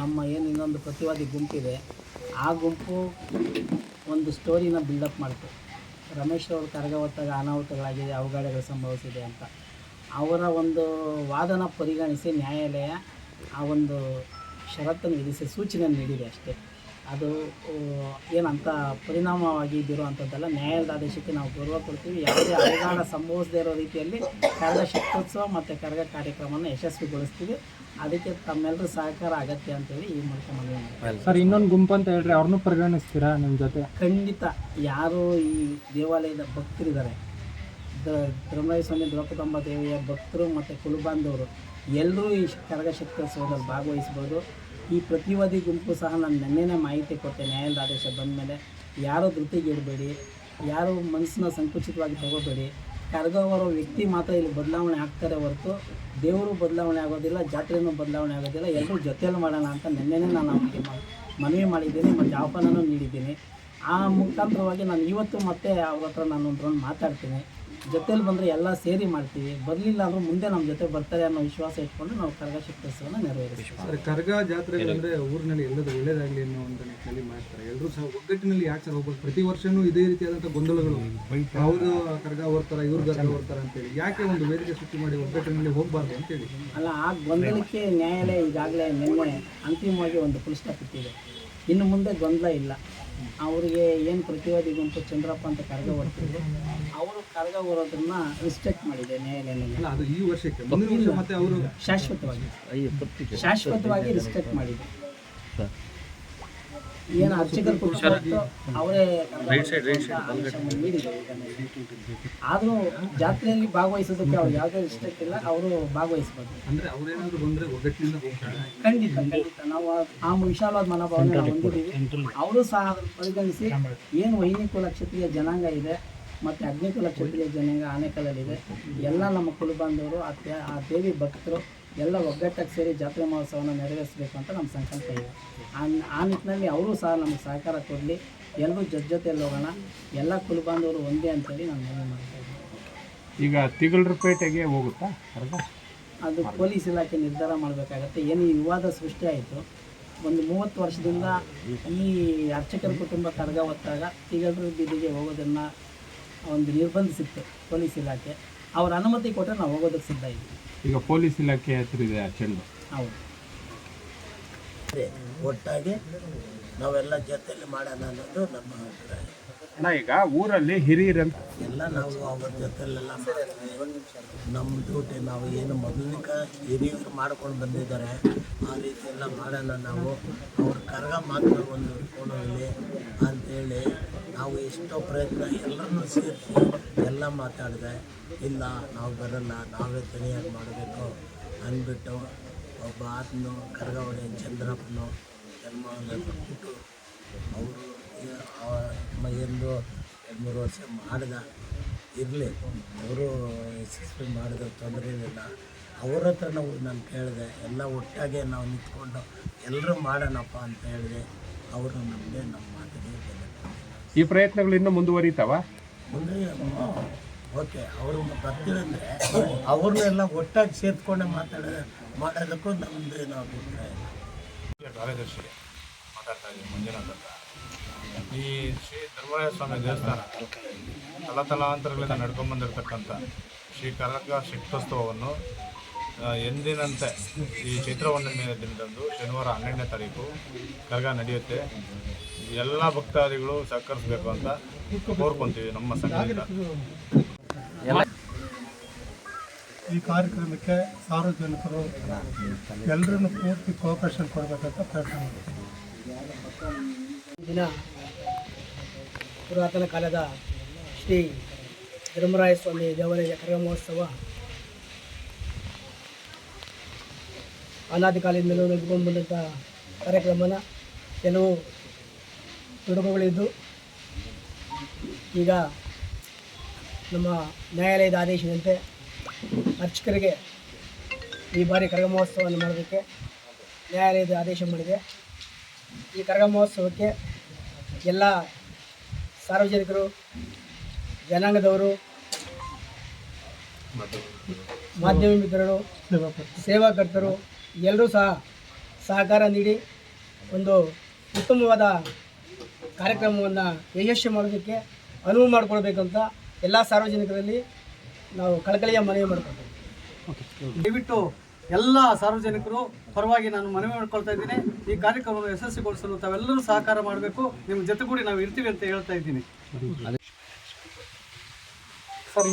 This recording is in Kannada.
ನಮ್ಮ ಏನು ಇನ್ನೊಂದು ಪ್ರತಿವಾದಿ ಗುಂಪಿದೆ, ಆ ಗುಂಪು ಒಂದು ಸ್ಟೋರಿನ ಬಿಲ್ಡಪ್ ಮಾಡಿತು. ರಮೇಶ್ ಅವರು ಕರಗವತ್ತಾಗ ಅನಾಹುತಗಳಾಗಿದೆ, ಅವಘಡಗಳು ಸಂಭವಿಸಿದೆ ಅಂತ. ಅವರ ಒಂದು ವಾದನ ಪರಿಗಣಿಸಿ ನ್ಯಾಯಾಲಯ ಆ ಒಂದು ಷರತ್ತನ್ನು ವಿಧಿಸಿ ಸೂಚನೆ ನೀಡಿದೆ ಅಷ್ಟೇ. ಅದು ಏನಂತ ಪರಿಣಾಮವಾಗಿ ಬೀರುವಂಥದ್ದಲ್ಲ. ನ್ಯಾಯಾಲಯದ ಆದೇಶಕ್ಕೆ ನಾವು ಗೌರವ ಕೊಡ್ತೀವಿ. ಯಾವುದೇ ಅವಘಡ ಸಂಭವಿಸದೇ ಇರೋ ರೀತಿಯಲ್ಲಿ ಕರಗ ಶಕ್ತೋತ್ಸವ ಮತ್ತು ಕರಗ ಕಾರ್ಯಕ್ರಮವನ್ನು ಯಶಸ್ವಿಗೊಳಿಸ್ತೀವಿ. ಅದಕ್ಕೆ ತಮ್ಮೆಲ್ಲರೂ ಸಹಕಾರ ಅಗತ್ಯ ಅಂತೇಳಿ ಈ ಮೂಲಕ ಮನವಿ ಸರ್ ಇನ್ನೊಂದು ಗುಂಪು ಅಂತ ಹೇಳ್ರಿ ಅವ್ರನ್ನೂ ಪರಿಗಣಿಸ್ತೀರಾ ನಿಮ್ಮ ಜೊತೆ? ಖಂಡಿತ. ಯಾರು ಈ ದೇವಾಲಯದ ಭಕ್ತರಿದ್ದಾರೆ ದ ಧರ್ಮರಾಯ ಸ್ವಾಮಿ ದ್ರೌಪದಮ್ಮ ದೇವಿಯ ಭಕ್ತರು ಮತ್ತು ಕುಲಬಾಂಧವರು ಎಲ್ಲರೂ ಈ ಕರಗ ಶಕ್ತೋತ್ಸವದಲ್ಲಿ ಭಾಗವಹಿಸ್ಬೋದು. ಈ ಪ್ರತಿವಾದಿ ಗುಂಪು ಸಹ ನಾನು ನೆನ್ನೆನೇ ಮಾಹಿತಿ ಕೊಟ್ಟೆ, ನ್ಯಾಯಾಲಯದ ಆದೇಶ ಬಂದ ಮೇಲೆ. ಯಾರೂ ಧೃತಿಗಿಡಬೇಡಿ ಯಾರೂ ಮನಸ್ಸನ್ನ ಸಂಕುಚಿತವಾಗಿ ತಗೋಬೇಡಿ. ಕರಗವರ ವ್ಯಕ್ತಿ ಮಾತ್ರ ಇಲ್ಲಿ ಬದಲಾವಣೆ ಆಗ್ತಾರೆ ಹೊರತು ದೇವರು ಬದಲಾವಣೆ ಆಗೋದಿಲ್ಲ, ಜಾತ್ರೆನೂ ಬದಲಾವಣೆ ಆಗೋದಿಲ್ಲ ಎಲ್ಲರೂ ಜೊತೆಯಲ್ಲಿ ಮಾಡೋಣ ಅಂತ ನಿನ್ನೆನೇ ನಾನು ಅವರಿಗೆ ಮನವಿ ಮಾಡಿದ್ದೀನಿ, ಮತ್ತು ಆಹ್ವಾನನೂ ನೀಡಿದ್ದೀನಿ. ಆ ಮುಖಾಂತರವಾಗಿ ನಾನು ಇವತ್ತು ಮತ್ತೆ ಅವ್ರ ಹತ್ರ ನಾನು ಒಂದು ಮಾತಾಡ್ತೀನಿ. ಜೊತೆಲಿ ಬಂದರೆ ಎಲ್ಲ ಸೇರಿ ಮಾಡ್ತೀವಿ. ಬರಲಿಲ್ಲ ಅಂದರೂ ಮುಂದೆ ನಮ್ಮ ಜೊತೆ ಬರ್ತಾರೆ ಅನ್ನೋ ವಿಶ್ವಾಸ ಇಟ್ಕೊಂಡು ನಾವು ಕರಗ ಶಕ್ತೋತ್ಸವನ ನೆರವೇರಿಸ್ತೀವಿ. ಕರ್ಗ ಜಾತ್ರೆ ಅಂದರೆ ಊರಿನಲ್ಲಿ ಎಲ್ಲದೂ ಒಳ್ಳೇದಾಗಲಿ ಅನ್ನೋ ಒಂದು ನಿಟ್ಟಿನಲ್ಲಿ ಮಾಡ್ತಾರೆ. ಎಲ್ಲರೂ ಸಹ ಒಗ್ಗಟ್ಟಿನಲ್ಲಿ ಯಾಕೆ ಸರ್ ಹೋಗ್ಬೋದು ಪ್ರತಿ ವರ್ಷವೂ ಇದೇ ರೀತಿಯಾದಂಥ ಗೊಂದಲಗಳು. ಅವರು ಕರ್ಗ ಹೊರ್ತಾರ ಇವ್ರು ಕರ್ಗ ಹೊರ್ತಾರ ಅಂತೇಳಿ. ಯಾಕೆ ಒಂದು ವೇದಿಕೆ ಸೃಷ್ಟಿ ಮಾಡಿ ಒಗ್ಗಟ್ಟಿನಲ್ಲಿ ಹೋಗಬಾರ್ದು ಅಂತೇಳಿ? ಅಲ್ಲ ಆ ಗೊಂದಲಕ್ಕೆ ನ್ಯಾಯಾಲಯ ಈಗಾಗಲೇ ನಿನ್ನೆ ಅಂತಿಮವಾಗಿ ಒಂದು ಪುಲಿಸ್ ಇಟ್ಟಿದೆ. ಇನ್ನು ಮುಂದೆ ಗೊಂದಲ ಇಲ್ಲ. ಅವರಿಗೆ ಏನು ಪ್ರತಿವಾದಿ ಗುಂಪು ಚಂದ್ರಪ್ಪ ಅಂತ ಕರ್ಗ ಹೊರ್ತಿದ್ರು ಅವರು ಕರ್ಗ ಹೊರೋದನ್ನ ರಿಸ್ಪೆಕ್ಟ್ ಮಾಡಿದೆ ನ್ಯಾಯಾಲಯದಲ್ಲಿ. ಅಲ್ಲ ಅದು ಈ ವರ್ಷಕ್ಕೆ ಮುಂದಿನ ವರ್ಷ ಮತ್ತೆ ಅವರು ಶಾಶ್ವತವಾಗಿ. ಶಾಶ್ವತವಾಗಿ ರಿಸ್ಪೆಕ್ಟ್ ಮಾಡಿದೆ. ಏನು ಅರ್ಚಕರು ಕೊಟ್ಟು ಅವರೇ ಆದರೂ ಜಾತ್ರೆಯಲ್ಲಿ ಭಾಗವಹಿಸೋದಕ್ಕೆ ಅವ್ರು ಯಾವುದೇ ರಿಸ್ಟ್ರಿಕ್ಟ್ ಇಲ್ಲ ಅವರು ಭಾಗವಹಿಸ್ಬೋದು. ಅಂದ್ರೆ ಅವ್ರೇನಾದ್ರು ಬಂದ್ರೆ ಒಗ್ಗಟ್ಟಿನಿಂದ ಹೋಗ್ತಾರೆ. ಖಂಡಿತ ಖಂಡಿತ. ನಾವು ಆ- ವಿಶಾಲವಾದ ಮನೋಭಾವನೆ ಹೊಂದಿದ್ದೀವಿ. ಅವರು ಸಹ ಪರಿಗಣಿಸಿ ಏನು ವೈನಿಕುಲ ಕ್ಷತ್ರಿಯ ಜನಾಂಗ ಇದೆ ಮತ್ತು ಅಗ್ನಿಕುಲ ಕ್ಷತ್ರಿಯ ಜನಾಂಗ ಆನೆಕಲ್ಲಲ್ಲಿದೆ ಎಲ್ಲ ನಮ್ಮ ಕುಲಬಾಂಧವರು ಆ ದೇವಿ ಭಕ್ತರು ಎಲ್ಲ ಒಗ್ಗಟ್ಟಾಗಿ ಸೇರಿ ಜಾತ್ರೆ ಮಹೋತ್ಸವನ ನೆರವೇರಿಸಬೇಕು ಅಂತ ನಮ್ಮ ಸಂಕಲ್ಪ ಇದೆ. ಆ ನಿಟ್ಟಿನಲ್ಲಿ ಅವರು ಸಹ ನಮಗೆ ಸಹಕಾರ ಕೊಡಲಿ. ಎಲ್ಲರೂ ಜೊತೆ ಜೊತೆಯಲ್ಲಿ ಹೋಗೋಣ. ಎಲ್ಲ ಕುಲಬಾಂಧವರು ಒಂದೇ ಅಂತೇಳಿ ನಾನು ಮನವಿ ಮಾಡ್ತಾ ಇದ್ದೀನಿ. ಈಗ ತಿಗಳರಪೇಟೆಗೆ ಹೋಗುತ್ತಾ? ಅದು ಪೊಲೀಸ್ ಇಲಾಖೆ ನಿರ್ಧಾರ ಮಾಡಬೇಕಾಗತ್ತೆ. ಏನು ಈ ವಿವಾದ ಸೃಷ್ಟಿಯಾಯಿತು ಒಂದು ಮೂವತ್ತು ವರ್ಷದಿಂದ ಈ ಅರ್ಚಕರ ಕುಟುಂಬ ಕರ್ಗ ಹೊತ್ತಾಗ ತಿಗಳರ ಬೀದಿಗೆ ಹೋಗೋದನ್ನು ಒಂದು ನಿರ್ಬಂಧಿಸಿತ್ತು ಪೊಲೀಸ್ ಇಲಾಖೆ. ಅವರ ಅನುಮತಿ ಕೊಟ್ಟರೆ ನಾವು ಹೋಗೋದಕ್ಕೆ ಸಿದ್ಧ ಇದ್ದೀವಿ. ಈಗ ಪೊಲೀಸ್ ಇಲಾಖೆ ಇದೆ ಆ ಚೆಂಡು. ಒಟ್ಟಾಗಿ ನಾವೆಲ್ಲ ಜೊತೆಯಲ್ಲಿ ಮಾಡೋಣ ಅನ್ನೋದು ನಮ್ಮ ಅಭಿಪ್ರಾಯ. ಅಣ್ಣ, ಈಗ ಊರಲ್ಲಿ ಹಿರಿಯರಂತ ಎಲ್ಲ ನಾವು ಅವ್ರ ಜೊತೆಲೆಲ್ಲ ನಮ್ಮ ಜೊತೆ ನಾವು ಏನು ಮೊದಲಿಕ ಹಿರಿಯರು ಮಾಡ್ಕೊಂಡು ಬಂದಿದ್ದಾರೆ, ಆ ರೀತಿ ಎಲ್ಲ ಮಾಡೋಣ ನಾವು. ಅವ್ರ ಕರ್ಗ ಮಾತ್ರ ಒಂದು ಕೋಣದಲ್ಲಿ ಅಂಥೇಳಿ ನಾವು ಎಷ್ಟೋ ಪ್ರಯತ್ನ ಎಲ್ಲರನ್ನೂ ಸೇರಿಸಿ ಎಲ್ಲ ಮಾತಾಡಿದೆ. ಇಲ್ಲ, ನಾವು ಬರಲ್ಲ, ನಾವೇ ತನಿಯಾಗಿ ಮಾಡಬೇಕು ಅಂದ್ಬಿಟ್ಟು ಒಬ್ಬ ಆತನು ಕರ್ಗ ಚಂದ್ರಪ್ಪನು ಜನ್ಮ ಎರಡು ಮೂರು ವರ್ಷ ಮಾಡಿದ ಇರಲಿ. ಅವರು ಯಶಸ್ವಿ ಮಾಡಿದ ತೊಂದರೆ ಏನಿಲ್ಲ. ಅವ್ರ ಹತ್ರ ನಾವು ನಾನು ಕೇಳಿದೆ ಎಲ್ಲ ಒಟ್ಟಾಗೆ ನಾವು ನಿಂತ್ಕೊಂಡು ಎಲ್ಲರೂ ಮಾಡೋಣಪ್ಪ ಅಂತ ಹೇಳಿದೆ ಅವರು ನಮಗೆ ನಮ್ಮ ಮಾತಿಗೆ ಬೆಲೆ ಈ ಪ್ರಯತ್ನಗಳು ಇನ್ನೂ ಮುಂದುವರಿತಾವ? ಮುಂದೆ ಓಕೆ ಅವರು ಬರ್ತೀವಿ ಅಂದರೆ ಅವ್ರನ್ನೆಲ್ಲ ಒಟ್ಟಾಗಿ ಸೇರ್ಕೊಂಡೆ ಮಾತಾಡ ಮಾಡೋದಕ್ಕೂ ನಮ್ಮದೇನೋ ಅಭಿಪ್ರಾಯ ಇಲ್ಲ. ಕಾರ್ಯದರ್ಶಿ ಮಾತಾಡ್ತಾ ಇದ್ದೀನಿ ಮಂಜುನಾಥ್ ಅಂತ ಈ ಶ್ರೀ ಧರ್ಮರಾಯ ಸ್ವಾಮಿ ದೇವಸ್ಥಾನ ತಲತಲಾಂತರಗಳಿಂದ ನಡ್ಕೊಂಡ್ಬಂದಿರತಕ್ಕಂಥ ಶ್ರೀ ಕರಕ ಶಕ್ತೋತ್ಸವವನ್ನು ಎಂದಿನಂತೆ ಈ ಚೈತ್ರ ಹುಣ್ಣಿಮೆಯ ದಿನದಂದು ಶನಿವಾರ ಹನ್ನೆರಡನೇ ತಾರೀಕು ಕರಗ ನಡೆಯುತ್ತೆ. ಎಲ್ಲ ಭಕ್ತಾದಿಗಳು ಸಹಕರಿಸಬೇಕು ಅಂತ ಕೋರ್ಕೊಂತೀವಿ ನಮ್ಮ ಸಂಘದಿಂದ. ಈ ಕಾರ್ಯಕ್ರಮಕ್ಕೆ ಸಾರ್ವಜನಿಕರು ಎಲ್ಲರನ್ನು ಪೂರ್ತಿ ಕೋಪರೇಷನ್ ಕೊಡಬೇಕಂತ ಪ್ರಯತ್ನ ಮಾಡ್ತೀವಿ. ದಿನ ಪುರಾತನ ಕಾಲದ ಶ್ರೀ ಧರ್ಮರಾಯ ಸ್ವಾಮಿ ದೇವಾಲಯದ ಕರಗ ಮಹೋತ್ಸವ ಅನಾದಿ ಕಾಲದಿಂದಲೂ ನಡೆದುಕೊಂಡು ಬಂದಂಥ ಕಾರ್ಯಕ್ರಮನ ಕೆಲವು ತೊಡಕುಗಳಿದ್ದು, ಈಗ ನಮ್ಮ ನ್ಯಾಯಾಲಯದ ಆದೇಶದಂತೆ ಅರ್ಚಕರಿಗೆ ಈ ಬಾರಿ ಕರಗ ಮಹೋತ್ಸವವನ್ನು ಮಾಡೋದಕ್ಕೆ ನ್ಯಾಯಾಲಯದ ಆದೇಶ ಮಾಡಿದೆ. ಈ ಕರಗ ಮಹೋತ್ಸವಕ್ಕೆ ಎಲ್ಲ ಸಾರ್ವಜನಿಕರು ಜನಾಂಗದವರು ಮಾಧ್ಯಮ ಮಿತ್ರರು ಸೇವಾಕರ್ತರು ಎಲ್ಲರೂ ಸಹ ಸಹಕಾರ ನೀಡಿ ಒಂದು ಉತ್ತಮವಾದ ಕಾರ್ಯಕ್ರಮವನ್ನು ಯಶಸ್ವಿ ಮಾಡೋದಕ್ಕೆ ಅನುವು ಮಾಡಿಕೊಳ್ಬೇಕಂತ ಎಲ್ಲ ಸಾರ್ವಜನಿಕರಲ್ಲಿ ನಾವು ಕಳಕಳಿಯ ಮನವಿ ಮಾಡ್ಕೊಳ್ತೀವಿ. ದಯವಿಟ್ಟು ಎಲ್ಲ ಸಾರ್ವಜನಿಕರು ಪರವಾಗಿ ನಾನು ಮನವಿ ಮಾಡ್ಕೊಳ್ತಾ ಇದ್ದೀನಿ. ಈ ಕಾರ್ಯಕ್ರಮವನ್ನು ಯಶಸ್ವಿಗೊಳಿಸಲು ತಾವೆಲ್ಲರೂ ಸಹಕಾರ ಮಾಡಬೇಕು. ನಿಮ್ಮ ಜೊತೆಗೂಡಿ ನಾವು ಇರ್ತೀವಿ ಅಂತ ಹೇಳ್ತಾ ಇದ್ದೀನಿ. ಸರ್